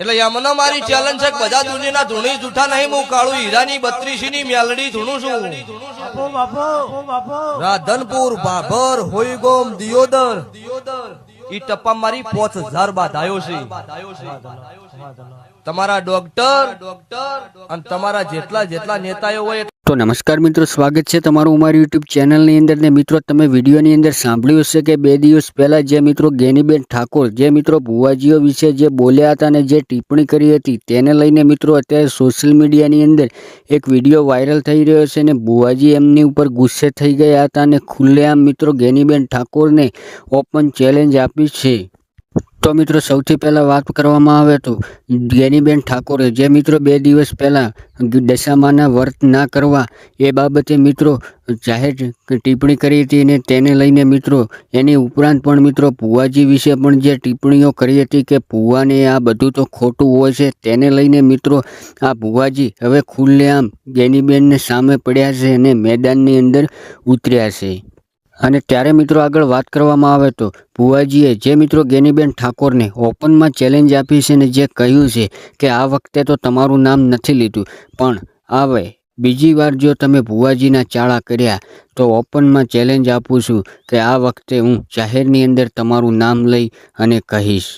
એટલે યમન મારી ચેલેન્જ છે બધા દુનિયાના ધૂણી જૂઠા નહીં હું કાળું હીરાની બત્રીસી ની મેલડી ધૂણું છું. રાધનપુર બાભર હોઈગોમ દિયોદર. ઈ ટપ્પા મારી પોચ હજાર બાધાયો છે. તમારા ડોક્ટર અને તમારા જેટલા જેટલા નેતાઓ હોય તો નમસ્કાર મિત્રો, સ્વાગત છે તમારું અમારી યુટ્યુબ ચેનલની અંદર. ને મિત્રો, તમે વિડીયોની અંદર સાંભળ્યું હશે કે બે દિવસ પહેલાં જે મિત્રો ગેનીબેન ઠાકોર, જે મિત્રો ભુવાજીઓ વિશે જે બોલ્યા હતા અને જે ટિપ્પણી કરી હતી, તેને લઈને મિત્રો અત્યારે સોશિયલ મીડિયાની અંદર એક વીડિયો વાયરલ થઈ રહ્યો છે અને ભુવાજી એમની ઉપર ગુસ્સે થઈ ગયા હતા અને ખુલ્લેઆમ મિત્રો ગેનીબેન ઠાકોરને ઓપન ચેલેન્જ આપી છે. તો મિત્રો સૌથી પહેલાં વાત કરવામાં આવે તો ગેનીબેન ઠાકોરે જે મિત્રો બે દિવસ પહેલાં દશામાના વર્ત ના કરવા એ બાબતે મિત્રો જાહેર ટિપ્પણી કરી હતી અને તેને લઈને મિત્રો એની ઉપરાંત પણ મિત્રો ભુવાજી વિશે પણ જે ટિપ્પણીઓ કરી હતી કે ભુવાને આ બધું તો ખોટું હોય છે, તેને લઈને મિત્રો આ ભુવાજી હવે ખુલ્લેઆમ ગેનીબેનને સામે પડ્યા છે અને મેદાનની અંદર ઉતર્યા છે. અને ત્યારે મિત્રો આગળ વાત કરવામાં આવે તો ભુવાજીએ જે મિત્રો ગેનીબેન ઠાકોરને ઓપનમાં ચેલેન્જ આપી છે ને જે કહ્યું છે કે આ વખતે તો તમારું નામ નથી લીધું, પણ આવે, બીજી વાર જો તમે ભુવાજીના ચાળા કર્યા, તો ઓપનમાં ચેલેન્જ આપું છું કે આ વખતે હું જાહેરની અંદર તમારું નામ લઈ અને કહીશ.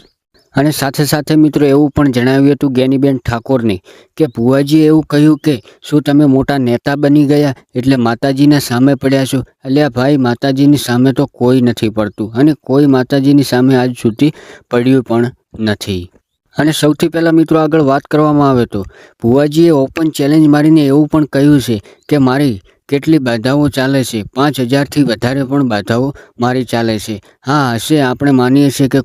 અને સાથે સાથે મિત્રો એવું પણ જણાવ્યું હતું ગેનીબેન ઠાકોરને કે ભુવાજીએ એવું કહ્યું કે, શું તમે મોટા નેતા બની ગયા? એટલે માતાજીના સામે પડ્યા છો. અલ્યા ભાઈ, માતાજીની સામે તો કોઈ નથી પડતું અને કોઈ માતાજીની સામે આજ સુધી પડ્યું પણ નથી. અને સૌથી પહેલાં મિત્રો આગળ વાત કરવામાં આવે તો, ભુવાજીએ ઓપન ચેલેન્જ મારીને એવું પણ કહ્યું છે કે, મારી કેટલી બાધાઓ ચાલે છે. પાંચ હજારથી વધારે પણ બાધાઓ મારી ચાલે છે. હા, હશે. આપણે માનીએ છીએ કે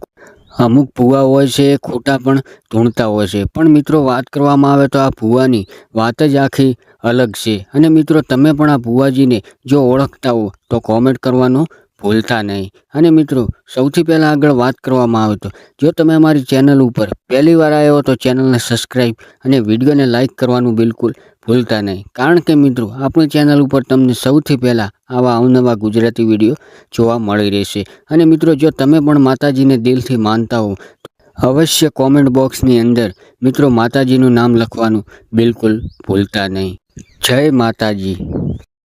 અમુક ભૂવા હોય છે એ ખોટા પણ ધૂણતા હોય છે. પણ મિત્રો, વાત કરવામાં આવે તો આ ભૂવાની વાત જ આખી અલગ છે. અને મિત્રો, તમે પણ આ ભૂવાજીને જો ઓળખતા હો, તો કોમેન્ટ કરવાનો ભૂલતા નહીં. અને મિત્રો, સૌથી પહેલાં આગળ વાત કરવામાં આવે તો, જો તમે અમારી ચેનલ ઉપર પહેલી વાર આવ્યો તો ચેનલને સબસ્ક્રાઈબ અને વિડીયોને લાઇક કરવાનું બિલકુલ ભૂલતા નહીં. કારણ કે મિત્રો, આપણી ચેનલ ઉપર તમને સૌથી પહેલાં આવા અવનવા ગુજરાતી વીડિયો જોવા મળી રહેશે. અને મિત્રો, જો તમે પણ માતાજીને દિલથી માનતા હો અવશ્ય કોમેન્ટ બોક્સની અંદર મિત્રો માતાજીનું નામ લખવાનું બિલકુલ ભૂલતા નહીં. જય માતાજી.